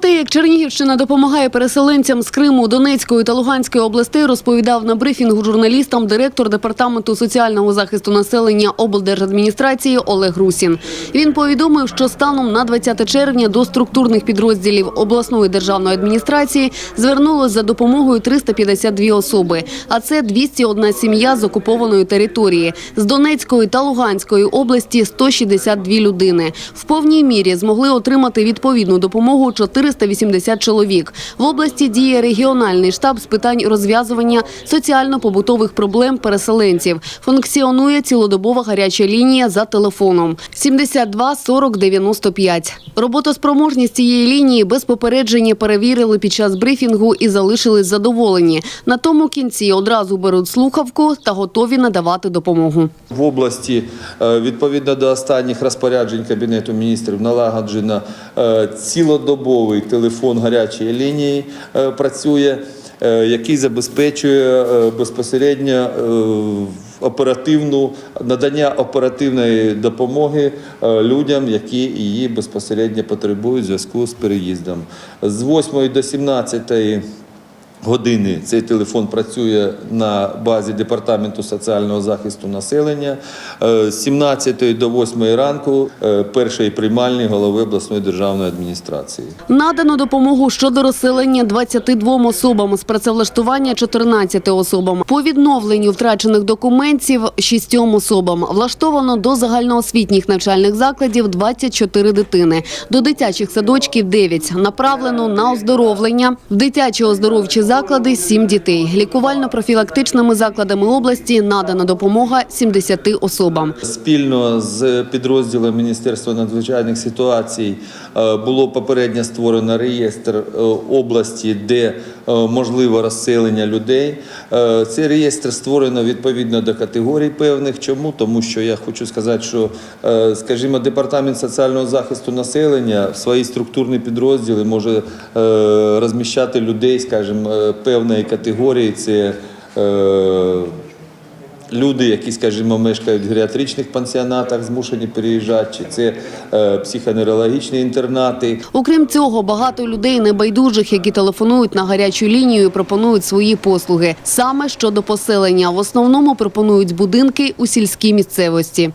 Те, як Чернігівщина допомагає переселенцям з Криму, Донецької та Луганської областей, розповідав на брифінгу журналістам директор департаменту соціального захисту населення облдержадміністрації Олег Русін. Він повідомив, що станом на 20 червня до структурних підрозділів обласної державної адміністрації звернулось за допомогою 352 особи, а це 201 сім'я з окупованої території. З Донецької та Луганської області 162 людини. В повній мірі змогли отримати відповідну допомогу 480 чоловік. В області діє регіональний штаб з питань розв'язування соціально-побутових проблем переселенців. Функціонує цілодобова гаряча лінія за телефоном 72 40 95. Роботоспроможність цієї лінії без попередження перевірили під час брифінгу і залишились задоволені. На тому кінці одразу беруть слухавку та готові надавати допомогу. В області е, відповідно до останніх розпоряджень Кабінету міністрів налагоджено е, цілодобовий телефон гарячої лінії е, працює, е, який забезпечує е, безпосередньо оперативну надання оперативної допомоги людям, які її безпосередньо потребують в зв'язку з переїздом. З 8 до 17 години цей телефон працює на базі Департаменту соціального захисту населення. Е, З 17 до 8 ранку е, першої приймальні голови обласної державної адміністрації. Надано допомогу щодо розселення 22 особам, з працевлаштування 14 особам. По відновленню втрачених документів 6 особам. Влаштовано до загальноосвітніх навчальних закладів 24 дитини. До дитячих садочків 9. Направлено на оздоровлення. В дитячі оздоровчі заклади 7 дітей. Лікувально-профілактичними закладами області надана допомога 70 особам. Спільно з підрозділом Міністерства надзвичайних ситуацій е, було попередньо створено реєстр е, області, де е, можливо розселення людей. Цей реєстр створено відповідно до категорій певних. Чому? Тому що я хочу сказати, що, скажімо, департамент соціального захисту населення в свої структурні підрозділи може розміщати людей, скажімо, певної категорії. Це е, Люди, які, скажімо, мешкають в геріатричних пансіонатах, змушені переїжджати, чи це е, психоневрологічні інтернати. Окрім цього, багато людей небайдужих, які телефонують на гарячу лінію, пропонують свої послуги. Саме щодо поселення, в основному пропонують будинки у сільській місцевості.